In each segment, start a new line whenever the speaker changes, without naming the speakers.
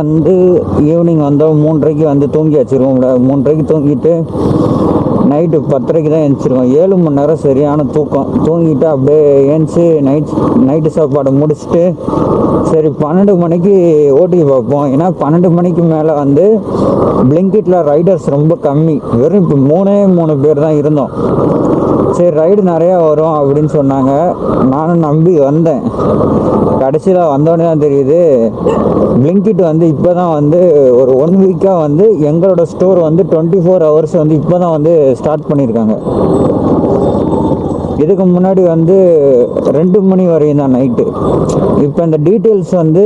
வந்து ஈவினிங் வந்தோம் மூன்றரைக்கு வந்து தூங்கியாச்சு ரூமில் மூன்றரைக்கு தூங்கிட்டு நைட்டு பத்தரைக்கு தான் எழுந்திரிச்சிருக்கோம் ஏழு மணி நேரம் சரியான தூக்கம். தூங்கிட்டு அப்படியே ஏஞ்சி நைட் நைட்டு சாப்பாடு முடிச்சுட்டு சரி பன்னெண்டு மணிக்கு ஓட்டி பார்ப்போம். ஏன்னா பன்னெண்டு மணிக்கு மேலே வந்து பிளிங்கிட்டில் ரைடர்ஸ் ரொம்ப கம்மி. வெறும் இப்போ மூணே மூணு பேர் தான் இருந்தோம். சரி ரைடு நிறையா வரும் அப்படின்னு சொன்னாங்க. நானும் நம்பி வந்தேன். கடைசியில் வந்தோடனே தான் தெரியுது பிளிங்கிட் வந்து இப்போ தான் வந்து ஒரு ஒன் வீக்காக வந்து எங்களோட ஸ்டோர் வந்து டுவெண்ட்டி ஃபோர் ஹவர்ஸ் வந்து இப்போ தான் வந்து ஸ்டார்ட் பண்ணியிருக்காங்க. இதுக்கு முன்னாடி வந்து ரெண்டு மணி வரையும் தான் நைட்டு இப்போ இந்த டீட்டெயில்ஸ் வந்து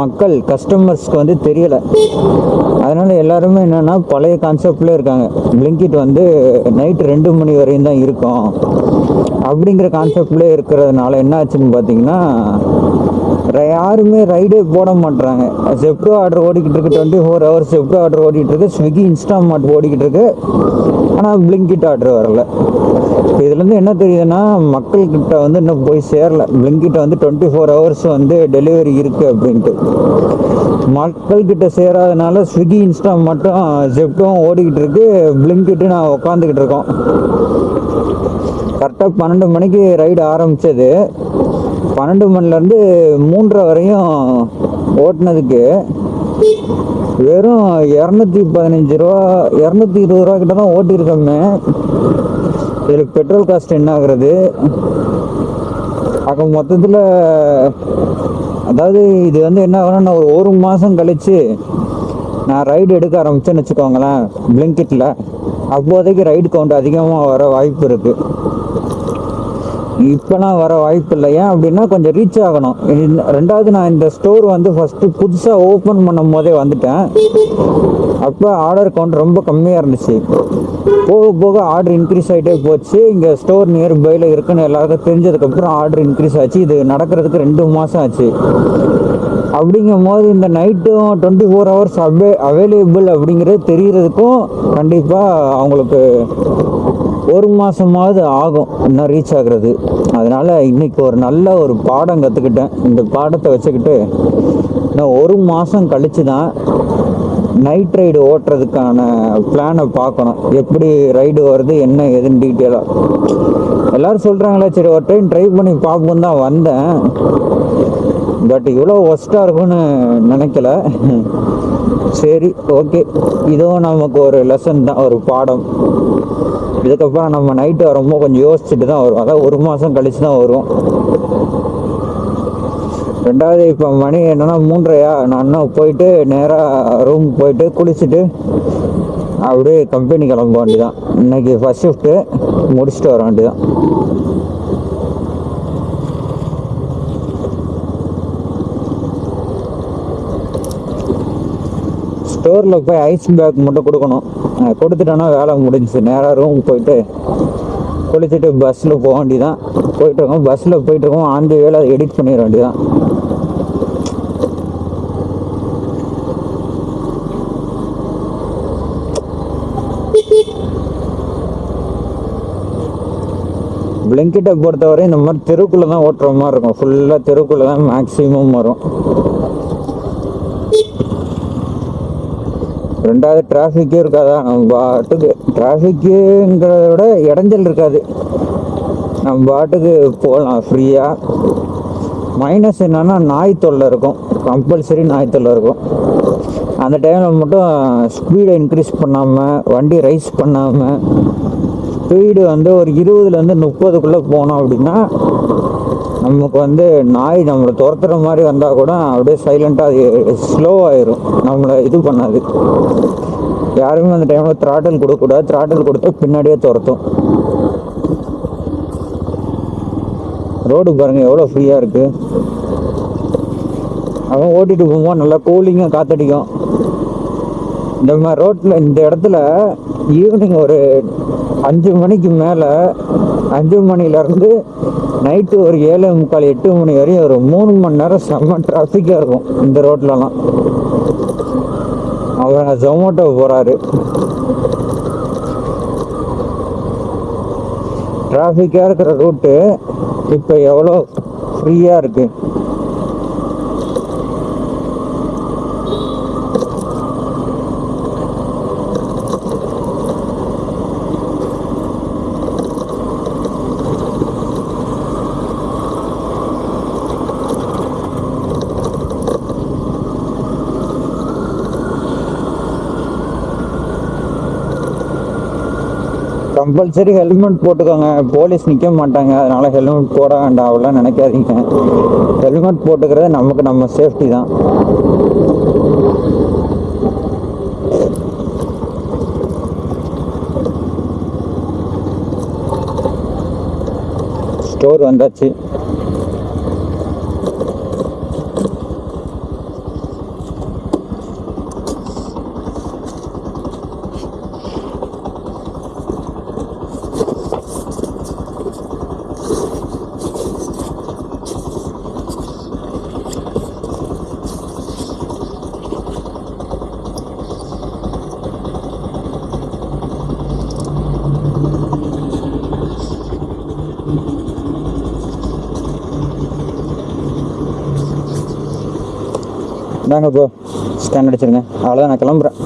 மக்கள் கஸ்டமர்ஸ்க்கு வந்து தெரியலை. அதனால் எல்லாருமே என்னென்னா பழைய கான்செப்ட்ல இருக்காங்க. பிளிங்கிட் வந்து நைட் ரெண்டு மணி வரையும் தான் இருக்கும். அப்படிங்கிற கான்செப்ட்லேயே இருக்கிறதுனால என்ன ஆச்சுன்னு பார்த்தீங்கன்னா யாருமே ரைடே போட மாட்டுறாங்க செப்டோ ஆர்டர் ஓடிக்கிட்டு இருக்கு twenty four hours Zepto order ஓடிக்கிட்டு இருக்கு ஸ்விக்கி இன்ஸ்டாமார்ட் ஓடிக்கிட்டு இருக்கு ஆனால் பிளிங்கிட் ஆர்டர் வரல. இப்போ இதுலேருந்து என்ன தெரியுதுன்னா மக்கள்கிட்ட வந்து இன்னும் போய் சேரல. பிளிங்கிட்ட வந்து டுவெண்ட்டி ஃபோர் ஹவர்ஸ் வந்து டெலிவரி இருக்குது அப்படின்ட்டு. மக்கள்கிட்ட சேராதனால ஸ்விக்கி இன்ஸ்டா மட்டும் ஜெப்டும் ஓடிக்கிட்டு இருக்கு பிளிங்கிட்டு நான் உட்காந்துக்கிட்டு இருக்கோம். கரெக்டாக பன்னெண்டு மணிக்கு ரைடு ஆரம்பித்தது பன்னெண்டு மணிலேருந்து மூன்றரை வரையும் ஓட்டினதுக்கு வெறும் இரநூத்தி பதினஞ்சு ரூபா இரநூத்தி இருபது ரூபா கிட்ட தான் ஓட்டியிருக்கோமே. இதில் பெட்ரோல் காஸ்ட் என்ன ஆகுறது? அப்போ மொத்தத்தில் அதாவது இது வந்து என்ன ஆகும்னா நான் ஒரு ஒரு மாதம் கழித்து நான் ரைடு எடுக்க ஆரம்பித்தேன்னு வச்சுக்கோங்களேன் பிளிங்கிட்டில் அப்போதைக்கு ரைடு கவுண்ட் அதிகமாக வர வாய்ப்பு இருக்குது இப்போலாம் வர வாய்ப்பு இல்லை ஏன் அப்படின்னா கொஞ்சம் ரீச் ஆகணும். ரெண்டாவது நான் இந்த ஸ்டோர் வந்து ஃபஸ்ட்டு புதுசாக ஓப்பன் பண்ணும் போதே வந்துட்டேன். அப்போ ஆர்டர் கவுண்ட் ரொம்ப கம்மியாக இருந்துச்சு. போக போக ஆர்டர் இன்க்ரீஸ் ஆகிட்டே போச்சு. இங்கே ஸ்டோர் நியர் பையில் இருக்குன்னு எல்லாருக்கும் தெரிஞ்சதுக்கப்புறம் ஆர்டர் இன்க்ரீஸ் ஆச்சு. இது நடக்கிறதுக்கு ரெண்டு மாதம் ஆச்சு. அப்படிங்கும் போது இந்த நைட்டும் டுவெண்ட்டி ஃபோர் ஹவர்ஸ் அவே அவைலபிள் அப்படிங்கிறது தெரிகிறதுக்கும் கண்டிப்பாக அவங்களுக்கு ஒரு மாதமாவது ஆகும் இன்னும் ரீச் ஆகுறது. அதனால் இன்னைக்கு ஒரு நல்ல ஒரு பாடம் கற்றுக்கிட்டேன் இந்த பாடத்தை வச்சுக்கிட்டு இன்னும் ஒரு மாதம் கழித்து தான் நைட் ரைடு ஓட்டுறதுக்கான பிளானை பார்க்கணும். எப்படி ரைடு வருது என்ன ஏதுன்னு டீட்டெயிலாக எல்லாரும் சொல்கிறாங்களே சரி ஒரு டைம் ட்ரை பண்ணி பார்ப்போம் தான் வந்தேன். பட் இவ்வளோ ஒஸ்ட்டாக இருக்கும்னு நினைக்கல. சரி ஓகே இதுவும் நமக்கு ஒரு லெசன் தான் ஒரு பாடம். இதுக்கப்புறம் நம்ம நைட்டு வரும்போது கொஞ்சம் யோசிச்சுட்டு தான் வரும் அதான் ஒரு மாதம் கழிச்சு தான் வரும் ரெண்டாவது இப்போ மணி என்னன்னா மூன்றையா? நான் இன்னும் போயிட்டு நேராக ரூம் போயிட்டு குளிச்சுட்டு அப்படியே கம்பெனி கிளம்ப வேண்டியதான் இன்னைக்கு ஃபஸ்ட் ஷிஃப்ட்டு முடிச்சுட்டு வர வேண்டியதான் ஸ்டோரில் போய் ஐஸ் பேக் மட்டும் கொடுக்கணும். கொடுத்துட்டோன்னா வேலை முடிஞ்சிச்சு. நேராக ரூம் போயிட்டு குளிச்சுட்டு பஸ்ஸில் போக வேண்டியதான் போயிட்டு இருக்கோம். பஸ்ஸில் போயிட்டு இருக்கோம். ஆன் தி வேலை எடிட் பண்ணிட வேண்டியதான் பிளிங்கிட்டை பொறுத்தவரை இந்த மாதிரி தெருக்குள்ளே தான் ஓட்டுற மாதிரி இருக்கும். ஃபுல்லாக தெருக்குள்ளே தான் மேக்ஸிமம் வரும். ரெண்டாவது டிராஃபிக்கே இருக்காதா? நம்ம பாட்டுக்கு டிராஃபிக்குங்கிறத விட இடைஞ்சல் இருக்காது. நம்ம பாட்டுக்கு போகலாம் ஃப்ரீயாக மைனஸ் என்னென்னா நாய் தொல்லை இருக்கும். கம்பல்சரி நாய் தொல்லை இருக்கும். அந்த டைமில் மட்டும் ஸ்பீடை இன்க்ரீஸ் பண்ணாமல் வண்டி ரைஸ் பண்ணாமல் ஸ்பீடு வந்து ஒரு இருபதுலேருந்து முப்பதுக்குள்ளே போனோம் அப்படின்னா நமக்கு வந்து நாய் நம்மளை துரத்துற மாதிரி வந்தால் கூட அப்படியே சைலண்ட்டாக அது ஸ்லோ ஆயிரும். நம்மளை இது பண்ணாது. யாருமே அந்த டைமில் த்ராட்டல் கொடுக்கக்கூடாது. த்ராட்டல் கொடுத்தா பின்னாடியே துரத்தும். ரோடு பாருங்கள் எவ்வளோ ஃப்ரீயாக இருக்குது அவன் ஓட்டிட்டு போகும்போது நல்லா கூலிங்காக காத்தடிக்கும். இந்த மாதிரி ரோட்டில் இந்த இடத்துல ஈவினிங் ஒரு அஞ்சு மணிக்கு மேலே அஞ்சு மணிலேருந்து நைட்டு ஒரு ஏழு முக்கால் எட்டு மணி வரையும் ஒரு மூணு மணி நேரம் செம்ம டிராஃபிக்காக இருக்கும் இந்த ரோட்லலாம் அவர் ஜொமேட்டோ போகிறாரு டிராஃபிக்காக இருக்கிற ரூட்டு இப்போ எவ்வளோ ஃப்ரீயாக இருக்குது கம்பல்சரி ஹெல்மெட் போட்டுக்கோங்க. போலீஸ் நிற்க மாட்டாங்க. அதனால் ஹெல்மெட் போட வேண்டாம் அப்படிலாம் நினைக்காதீங்க. ஹெல்மெட் போட்டுக்கிறது நமக்கு நம்ம சேஃப்டி தான். ஸ்டோர் வந்தாச்சு. வாங்க ப்ரோ ஸ்கேன் அடிச்சிருங்க. அவ்வளோதான் நான் கிளம்புறேன்.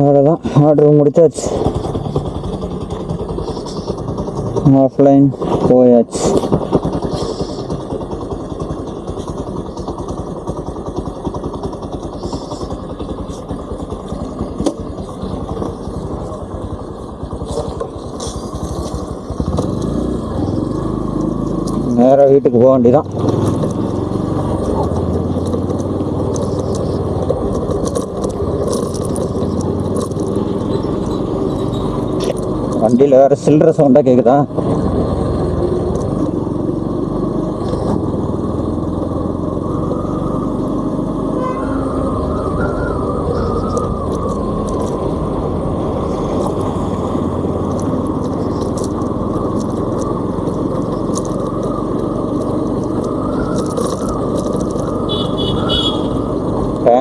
அவ்வளோதான் ஆர்டர் முடிச்சாச்சு. ஆஃப்லைன் போயாச்சு நேராக வீட்டுக்கு போக வேண்டிதான் வண்டியில் வேற சில்லற சவுண்டாக கேட்குதான்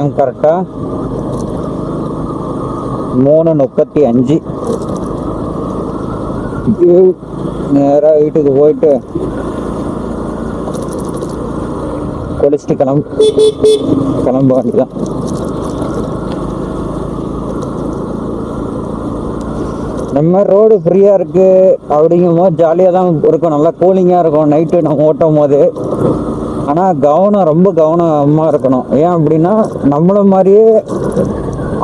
டைம் கரெக்டாக மூணு முப்பத்தி அஞ்சு. நேராக வீட்டுக்கு போயிட்டு குளிச்சுட்டு கிளம்ப. கிளம்ப வேண்டியதான் நம்ம ரோடு ஃப்ரீயாக இருக்குது அப்படிங்கும்போது ஜாலியாக தான் இருக்கும். நல்லா கூலிங்காக இருக்கும். நைட்டு நம்ம ஓட்டும் போது. ஆனால் கவனம் ரொம்ப கவனமாக இருக்கணும். ஏன் அப்படின்னா நம்மளை மாதிரியே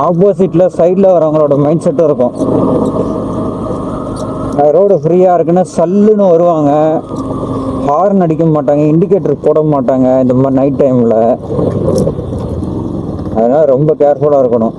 ஆப்போசிட்டில் சைடில் வரவங்களோட மைண்ட் செட்டும் இருக்கும். ரோடு ஃப்ரீயாக இருக்குன்னா சல்லுன்னு வருவாங்க. ஹார்ன் அடிக்க மாட்டாங்க இண்டிகேட்டர் போட மாட்டாங்க இந்த மாதிரி நைட் டைமில் அதனால் ரொம்ப கேர்ஃபுல்லாக இருக்கணும்.